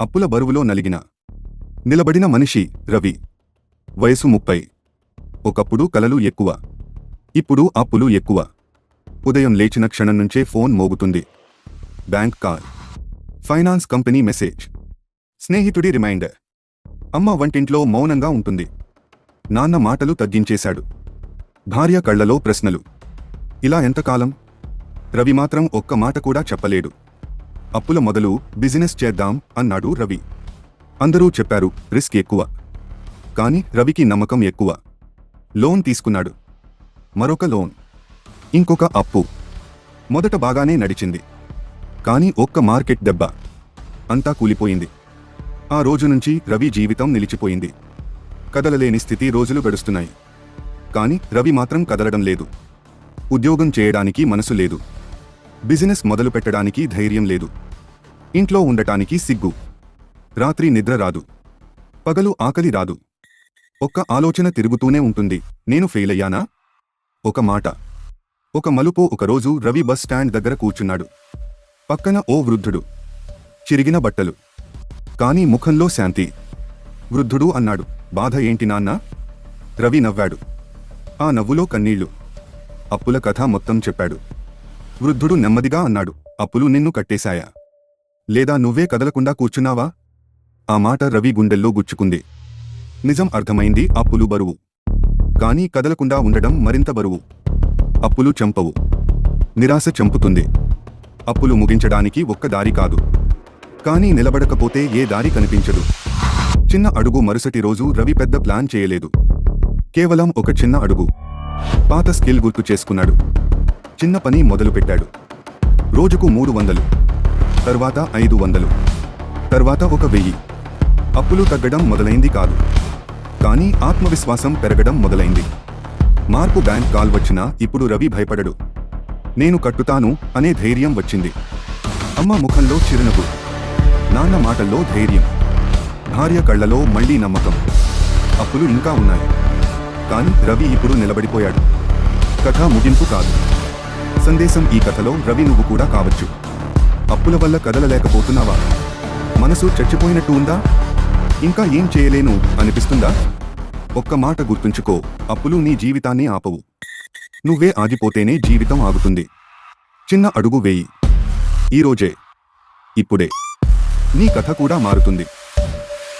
అప్పుల బరువులో నలిగిన. నిలబడిన మనిషి రవి. వయసు ముప్పై. ఒకప్పుడు కలలు ఎక్కువ. ఇప్పుడు అప్పులు ఎక్కువ. ఉదయం లేచిన క్షణం నుంచే phone మోగుతుంది. Bank call. Finance company message. స్నేహితుడి రిమైండర్. అమ్మ వంటింట్లో మౌనంగా ఉంటుంది. నాన్న మాటలు తగ్గించేశాడు. భార్య కళ్ళలో ప్రశ్నలు. ఇలా ఎంతకాలం? రవి మాత్రం ఒక్క మాట కూడా చెప్పలేడు. అప్పుల మొదలు బిజినెస్ చేద్దాం అన్నాడు రవి. అందరూ చెప్పారు రిస్క్ ఎక్కువ. కాని రవికి నమ్మకం ఎక్కువ. లోన్ తీసుకున్నాడు. మరొక లోన్. ఇంకొక అప్పు. మొదట బాగానే నడిచింది. కానీ ఒక్క మార్కెట్ దెబ్బ. అంతా కూలిపోయింది. ఆ రోజు నుంచి రవి జీవితం నిలిచిపోయింది. కదలలేని స్థితి రోజులు గడుస్తున్నాయి. కానీ రవి మాత్రం కదలడం లేదు. ఉద్యోగం చేయడానికి మనసు లేదు. బిజినెస్ మొదలు పెట్టడానికి ధైర్యం లేదు. ఇంట్లో ఉండటానికి సిగ్గు. రాత్రి నిద్ర రాదు. పగలు ఆకలి రాదు. ఒక్క ఆలోచన తిరుగుతూనే ఉంటుంది. నేను ఫెయిల్ అయ్యానా? ఒక మాట. ఒక మలుపు ఒకరోజు రవి బస్ స్టాండ్ దగ్గర కూర్చున్నాడు. పక్కన ఓ వృద్ధుడు. చిరిగిన బట్టలు. కాని ముఖంలో శాంతి. వృద్ధుడు అన్నాడు. బాధ ఏంటి నాన్నా? రవి నవ్వాడు. ఆ నవ్వులో కన్నీళ్ళు. అప్పుల కథ మొత్తం చెప్పాడు. వృద్ధుడు నెమ్మదిగా అన్నాడు. అప్పులు నిన్ను కట్టేశాయా? లేదా నువ్వే కదలకుండా కూర్చున్నావా? ఆ మాట రవి గుండెల్లో గుచ్చుకుంది. నిజం అర్థమైంది అప్పులు బరువు. కానీ కదలకుండా ఉండడం మరింత బరువు. అప్పులు చంపవు. నిరాశ చంపుతుంది. అప్పులు ముగించడానికి ఒక్క దారి కాదు. కానీ నిలబడకపోతే ఏ దారి కనిపించదు. చిన్న అడుగు మరుసటి రోజు రవి పెద్ద ప్లాన్ చేయలేదు. కేవలం ఒక చిన్న అడుగు. పాత స్కిల్ గుర్తు చేసుకున్నాడు. చిన్న పని మొదలుపెట్టాడు. రోజుకు మూడు వందలు తర్వాత ఐదు వందలు తర్వాత ఒక వెయ్యి. అప్పులు తగ్గడం మొదలైంది కాదు. కానీ ఆత్మవిశ్వాసం పెరగడం మొదలైంది. మార్పు బ్యాంక్ కాల్ వచ్చినా ఇప్పుడు రవి భయపడడు. నేను కట్టుతాను అనే ధైర్యం వచ్చింది. అమ్మ ముఖంలో చిరునవ్వు. నాన్న మాటల్లో ధైర్యం. భార్య కళ్ళలో మళ్ళీ నమ్మకం. అప్పులు ఇంకా ఉన్నాయి. కానీ రవి ఇప్పుడు నిలబడిపోయాడు. కథ ముగింపు కాదు. సందేశం ఈ కథలో రవి నువ్వు కూడా కావచ్చు. అప్పుల వల్ల కదలలేకపోతున్నావా? మనసు చచ్చిపోయినట్టు ఉందా? ఇంకా ఏం చేయలేను అనిపిస్తుందా? ఒక్క మాట గుర్తుంచుకో అప్పులు నీ జీవితాన్ని ఆపవు. నువ్వే ఆగిపోతేనే జీవితం ఆగుతుంది. చిన్న అడుగు వేయి. ఈరోజే ఇప్పుడే. నీ కథ కూడా మారుతుంది.